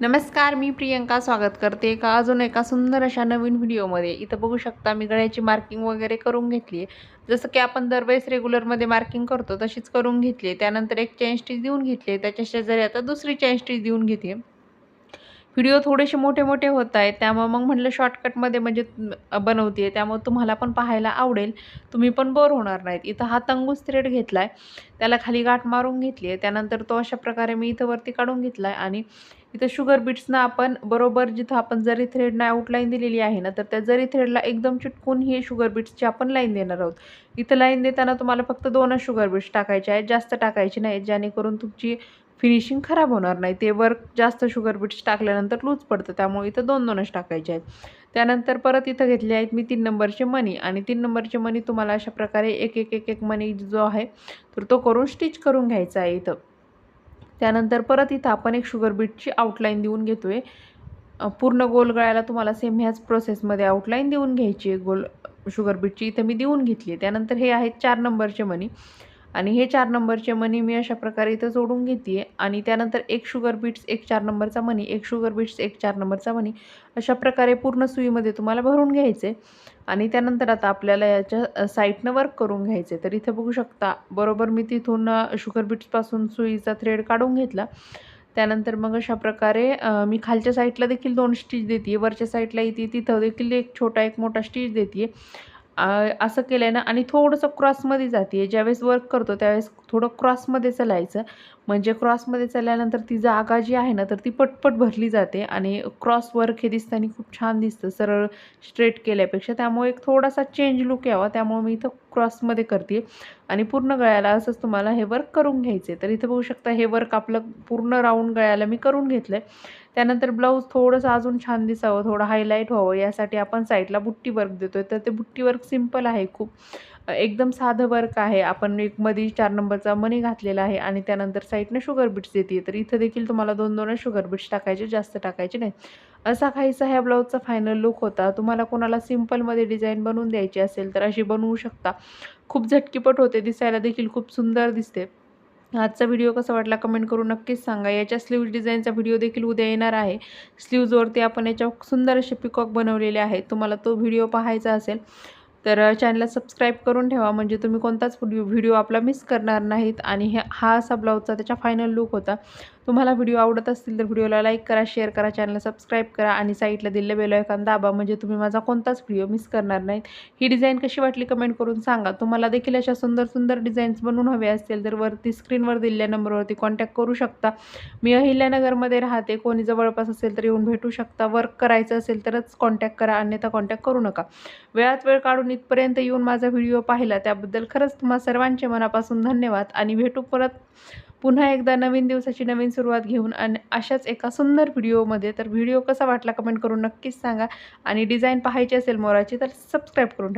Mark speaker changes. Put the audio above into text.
Speaker 1: नमस्कार मी प्रियंका स्वागत करते. का अजून एका सुंदर अशा नवीन व्हिडिओमध्ये. इथं बघू शकता मी गळ्याची मार्किंग वगैरे करून घेतली आहे. जसं की आपण दरवेळेस रेग्युलरमध्ये मार्किंग करतो तशीच करून घेतली आहे. त्यानंतर एक चेन स्टिच देऊन घेतली आहे. त्याच्या शेजारी आता दुसरी चेन स्टिच देऊन घेते. व्हिडिओ थोडेसे मोठे मोठे होत आहेत. त्यामुळे मग म्हटलं शॉर्टकटमध्ये म्हणजे बनवते आहे. त्यामुळे तुम्हाला पण पाहायला आवडेल. तुम्ही पण बोर होणार नाहीत. इथं हा तंगूस थ्रेड घेतला आहे त्याला खाली गाठ मारून घेतली आहे. त्यानंतर तो अशा प्रकारे मी इथं वरती काढून घेतला आहे आणि इथं शुगर बीट्सनं आपण बरोबर जिथं आपण जरी थ्रेडनं आउटलाईन दिलेली आहे ना तर त्या जरी थ्रेडला एकदम चिटकून ही शुगर बीट्सची आपण लाईन देणार आहोत. इथं लाईन देताना तुम्हाला फक्त दोनच शुगर बीट्स टाकायचे आहेत. जास्त टाकायचे नाहीत. जेणेकरून तुमची फिनिशिंग खराब होणार नाही. ते वर्क जास्त शुगर बीट्स टाकल्यानंतर लूज पडतं. त्यामुळे इथं दोन दोनच टाकायचे आहेत. त्यानंतर परत इथं घेतले आहेत मी तीन नंबरचे मनी आणि तीन नंबरचे मनी तुम्हाला अशा प्रकारे एक एक एक एक मनी जो आहे तर तो करून स्टिच करून घ्यायचा आहे इथं. त्यानंतर परत इथं आपण एक शुगर बीटची आउटलाईन देऊन घेतो आहे पूर्ण गोल गळ्याला तुम्हाला सेम ह्याच प्रोसेसमध्ये आउटलाईन देऊन घ्यायची आहे. गोल शुगर बीटची इथं मी देऊन घेतली आहे. त्यानंतर हे आहेत चार नंबरचे मनी आणि हे चार नंबरचे मनी मी अशा प्रकारे इथं जोडून घेते आहे आणि त्यानंतर एक शुगर बीट्स एक चार नंबरचा मनी एक शुगर बीट्स एक चार नंबरचा मनी अशा प्रकारे पूर्ण सुईमध्ये तुम्हाला भरून घ्यायचे. आणि त्यानंतर आता आपल्याला याच्या साईडनं वर्क करून घ्यायचे. तर इथं बघू शकता बरोबर मी तिथून शुगर बीट्सपासून सुईचा थ्रेड काढून घेतला. त्यानंतर मग अशा प्रकारे मी खालच्या साईडला देखील दोन स्टिच देते वरच्या साईडला येते तिथं देखील एक छोटा एक मोठा स्टिच देते असं केलं आहे ना आणि थोडंसं क्रॉसमध्ये जाते ज्यावेळेस वर्क करतो त्यावेळेस थोडं क्रॉसमध्ये चलायचं. म्हणजे क्रॉसमध्ये चालल्यानंतर ती जागा जी आहे ना तर ती पटपट भरली जाते आणि क्रॉस वर्क हे दिसताना खूप छान दिसतं. सरळ स्ट्रेट केल्यापेक्षा. त्यामुळे एक थोडासा चेंज लुक यावा. त्यामुळे मी इथं क्रॉसमध्ये करते आणि पूर्ण गळ्याला असंच तुम्हाला हे वर्क करून घ्यायचे तर इथं बघू शकता हे वर्क आपलं पूर्ण राऊंड गळ्याला मी करून घेतलं आहे त्यानंतर ब्लाऊज थोडंसं अजून छान दिसावं थोडं हायलाईट व्हावं. यासाठी आपण साईडला बुट्टी वर्क देतो आहे तर ते बुट्टी वर्क सिंपल आहे खूप. एकदम साधं वर्क आहे. आपण एक मध्ये चार नंबरचा मनी घातलेला आहे आणि त्यानंतर साईडनं शुगर बीट्स देते तर इथं देखील तुम्हाला दोन दोन शुगर बीट्स टाकायचे जास्त टाकायचे नाही. असा काहीसा ह्या ब्लाऊजचा फायनल लुक होता. तुम्हाला कोणाला सिम्पलमध्ये डिझाईन बनवून द्यायची असेल तर अशी बनवू शकता. खूप झटकीपट होते दिसायला देखील खूप सुंदर दिसते. आजचा व्हिडिओ कसा वाटला कमेंट करून नक्कीच सांगा. याच्या स्लीव्ज डिझाईनचा व्हिडिओ देखील उद्या येणार आहे. स्लीव्जवरती आपण याच्या सुंदर असे पिकॉक बनवलेले आहेत. तुम्हाला तो व्हिडिओ पाहायचा असेल तर चॅनलला सबस्क्राईब करून ठेवा. म्हणजे तुम्ही कोणताच व्हिडिओ आपला मिस करणार नाहीत. आणि हे हा असा ब्लाऊजचा त्याचा फायनल लुक होता. तुम्हाला व्हिडिओ आवडत असतील तर व्हिडिओला लाईक करा शेअर करा चॅनल सबस्क्राईब करा आणि साईटला दिलं बेल दाबा म्हणजे तुम्ही माझा कोणताच व्हिडिओ मिस करणार नाहीत. ही डिझाईन कशी वाटली कमेंट करून सांगा. तुम्हाला देखील अशा सुंदर सुंदर डिझाईन्स बनवून हवे असतील तर वरती स्क्रीनवर दिलेल्या नंबरवरती कॉन्टॅक्ट करू शकता. मी अहिल्यानगरमध्ये राहते. कोणी जवळपास असेल तर येऊन भेटू शकता. वर्क करायचं असेल तरच कॉन्टॅक्ट करा अन्यथा कॉन्टॅक्ट करू नका. वेळात वेळ काढून इथपर्यंत येऊन माझा व्हिडिओ पाहिला. त्याबद्दल खरंच तुम्हा सर्वांचे मनापासून धन्यवाद आणि भेटू परत पुन्हा एकदा नवीन दिवसाची नवीन सुरुवात घेऊन आणि अशाच एका सुंदर व्हिडिओमध्ये. तर व्हिडिओ कसा वाटला कमेंट करून नक्कीच सांगा. आणि डिझाईन पाहायची असेल मोराची तर सबस्क्राईब करून ठेवा.